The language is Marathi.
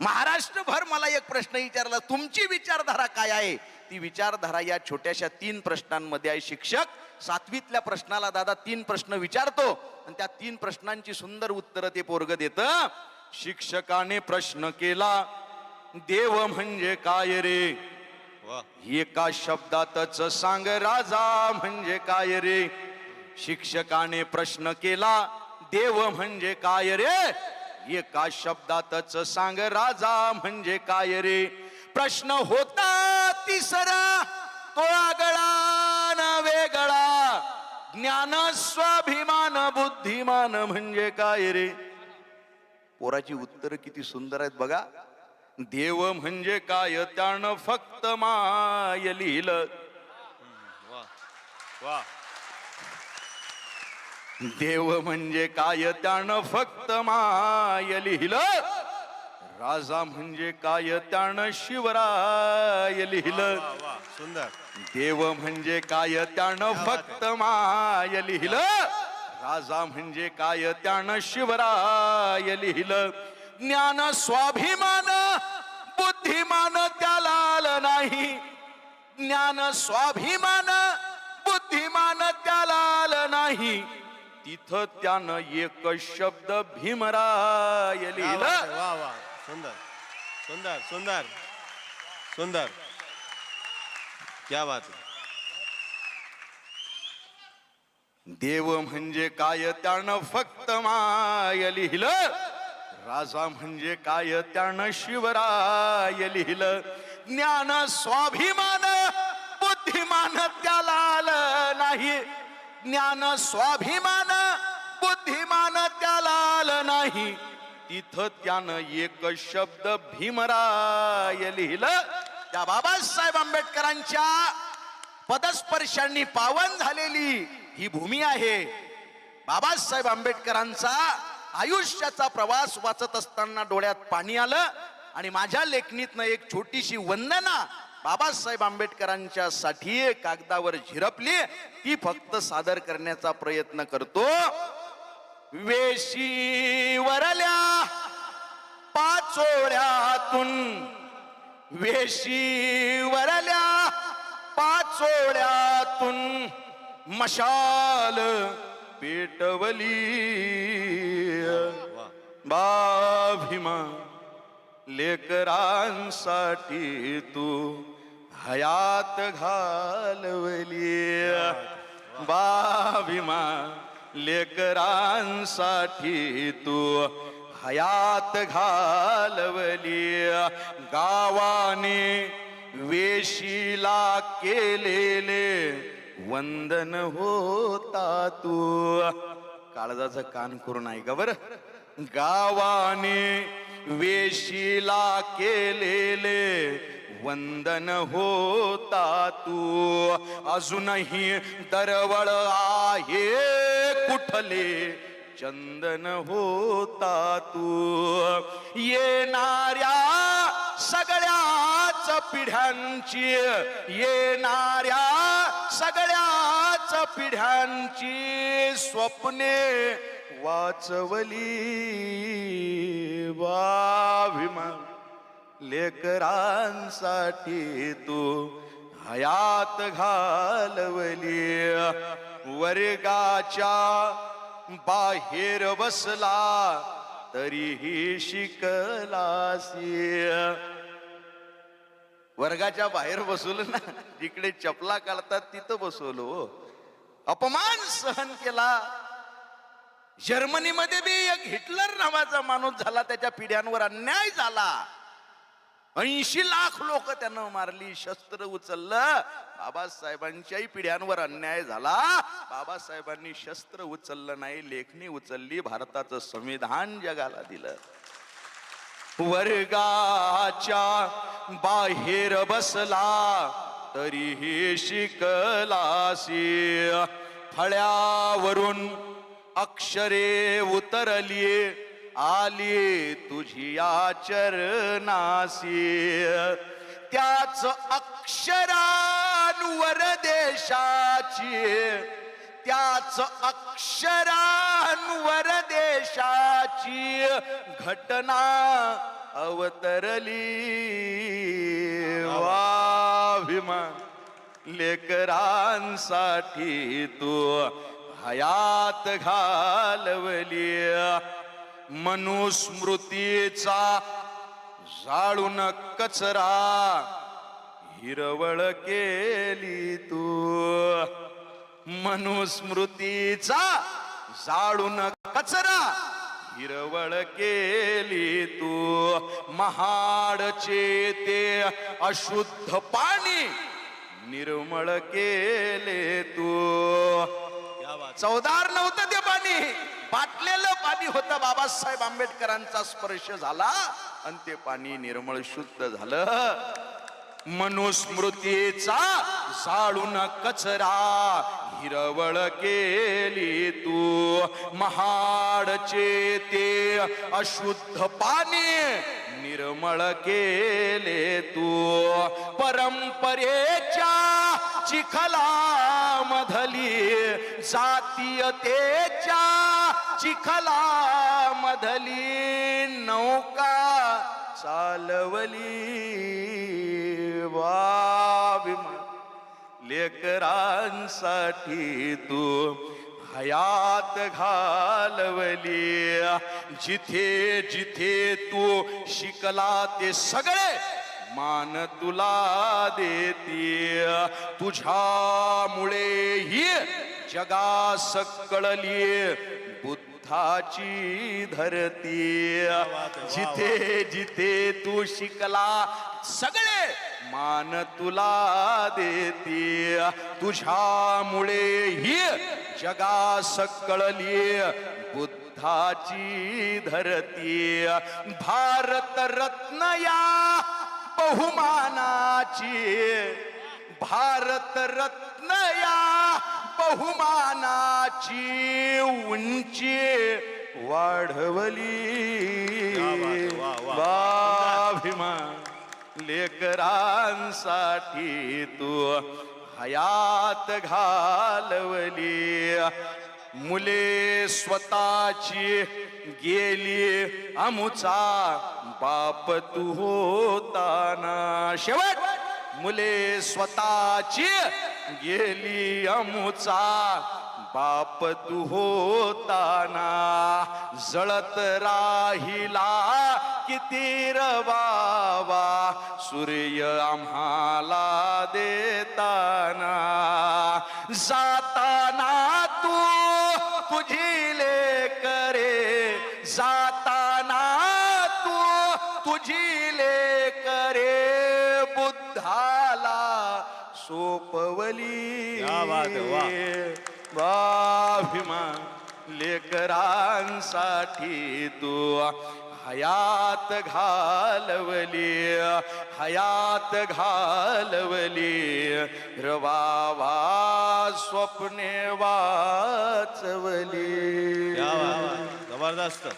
महाराष्ट्रभर मला एक प्रश्न विचारला तुमची विचारधारा काय आहे? ती विचारधारा या छोट्याशा तीन प्रश्नांमध्ये आहे. शिक्षक सातवीतल्या प्रश्नाला दादा तीन प्रश्न विचारतो आणि त्या तीन प्रश्नांची सुंदर उत्तरं ते पोरग देत. शिक्षकाने प्रश्न केला देव म्हणजे काय रे? एका शब्दातच सांग राजा म्हणजे काय रे? शिक्षकाने प्रश्न केला देव म्हणजे काय रे? एका शब्दातच सांग राजा म्हणजे काय रे? प्रश्न होता तिसरा तो आगळा न वेगळा. ज्ञान स्वाभिमान बुद्धिमान म्हणजे काय रे? पोराची उत्तर किती सुंदर आहेत बघा. देव म्हणजे काय त्यानं फक्त माय लिहिलं. वा वा. देव म्हणजे काय त्यानं फक्त माय लिहिलं? राजा म्हणजे काय त्यानं शिवराय लिहिलं? सुंदर. देव म्हणजे काय त्यानं फक्त माय लिहिलं? राजा म्हणजे काय त्यानं शिवराय लिहिलं? ज्ञान स्वाभिमान बुद्धिमान त्याला आलं नाही. ज्ञान स्वाभिमान बुद्धिमान त्याला आलं नाही. तिथं त्यानं एक शब्द भीमराय लिहिलं. वा वा. सुंदर सुंदर सुंदर सुंदर. क्या बात है. देव म्हणजे काय त्यानं फक्त माय लिहिलं. राजा म्हणजे काय त्यानं शिवराय लिहिलं. ज्ञान स्वाभिमान बुद्धिमान त्याला आलं नाही. ज्ञान स्वाभिमान बुद्धिमान त्याला आलं नाही. तिथं त्यानं एक शब्द भीमराय लिहिलं. त्या बाबासाहेब आंबेडकरांच्या पदस्पर्शांनी पावन झालेली ही भूमी आहे. बाबासाहेब आंबेडकरांचा आयुष्याचा प्रवास वाचत असताना डोळ्यात पाणी आलं आणि माझ्या लेखणीतनं एक छोटीशी वंदना बाबासाहेब आंबेडकरांच्या साठी कागदावर झिरपली ती फक्त सादर करण्याचा प्रयत्न करतो. वेशी वरल्या पाचोळ्यातून वेशी वरल्या पाचोळ्यातून मशाल पेटवली. बाभिमा लेकरांसाठी तू हयात घालवली. बाभिमा लेकरांसाठी तू हयात घालवली. गावाने वेशीला केलेले वंदन होता तू. काळजाचं कान करून ऐका बरं? गावाने वेशीला केलेले वंदन होता तू. अजूनही दरवळ आहे कुठले चंदन होता तू. येणाऱ्या सगळ्याच पिढ्यांची येणाऱ्या सगळ्याच पिढ्यांची स्वप्ने वाचवली बाभिमा लेकरांसाठी तू हयात घालवली. वर्गाच्या बाहेर बसला तरीही शिकलासी. वर्गाच्या बाहेर बसवलं ना जिकडे चपला काढतात तिथं बसवलो हो. अपमान सहन केला जर्मनीमध्ये बी एक हिटलर नावाचा माणूस झाला त्याच्या पिढ्यांवर अन्याय झाला. ऐंशी लाख लोक त्यानं मारली शस्त्र उचललं. बाबासाहेबांच्याही पिढ्यांवर अन्याय झाला. बाबासाहेबांनी शस्त्र उचललं नाही लेखणी उचलली भारताचं संविधान जगाला दिलं. वर्गाच्या बाहेर बसला तरीही शिकलासी फळ्यावरून अक्षरे उतरलिये आली तुझी आचरणासी. त्याच अक्षरांवर देशाची त्याच अक्षरांवर देशाची घटना अवतरली. वा लेकरांसाठी तू हयात घालवली. मनुस्मृतीचा जाळून कचरा हिरवळ केली तू. मनुस्मृतीचा जाळून कचरा हिरवळ केली तू. महाडचे ते अशुद्ध पाणी निर्मळ केले तू. चौदार चवदार नव्हतं ते पाणी. बाटलेलं पाणी होतं. बाबासाहेब आंबेडकरांचा स्पर्श झाला आणि ते पाणी निर्मळ शुद्ध झालं. मनुस्मृतीचा जाळून कचरा हिरवळ केली तू. महाडचे ते अशुद्ध पाणी निर्मळ केले तू. परंपरेच्या चिखला मधली जातीयतेच्या चिखला मधली नौका चालवली. वाविमा लेकरांसाठी तू हयात घालवली. जिथे जिथे तू शिकला ते सगळे मान तुला देते. तुझ्यामुळे ही जगा सकळली बुद्धाची धरती. जिथे जिथे तू शिकला सगळे मान तुला देते. तुझ्यामुळे ही जगा सकळली बुद्धाची धरती. भारत रत्न या बहुमानाची. भारत रत्न या बहुमानाची उंची वाढवली. वा, वा, वा, वा. वाभिमा लेकरांसाठी तू हयात घालवली. मुले स्वतःची गेली अमुचा पाप तू होताना शेवट मुले स्वतःची गेली अमुचा. बाप तू होताना जळत राहिला किती रवावा. सूर्य आम्हाला देताना. जाताना तू तुझी करे. जा तुझी करे बुद्धाला सोपवली. क्या बात है, वाह. वाभिमा लेकरांसाठी तू हयात घालवली हयात घालवली. रवावा स्वप्ने वाचवली. जबरदस्त.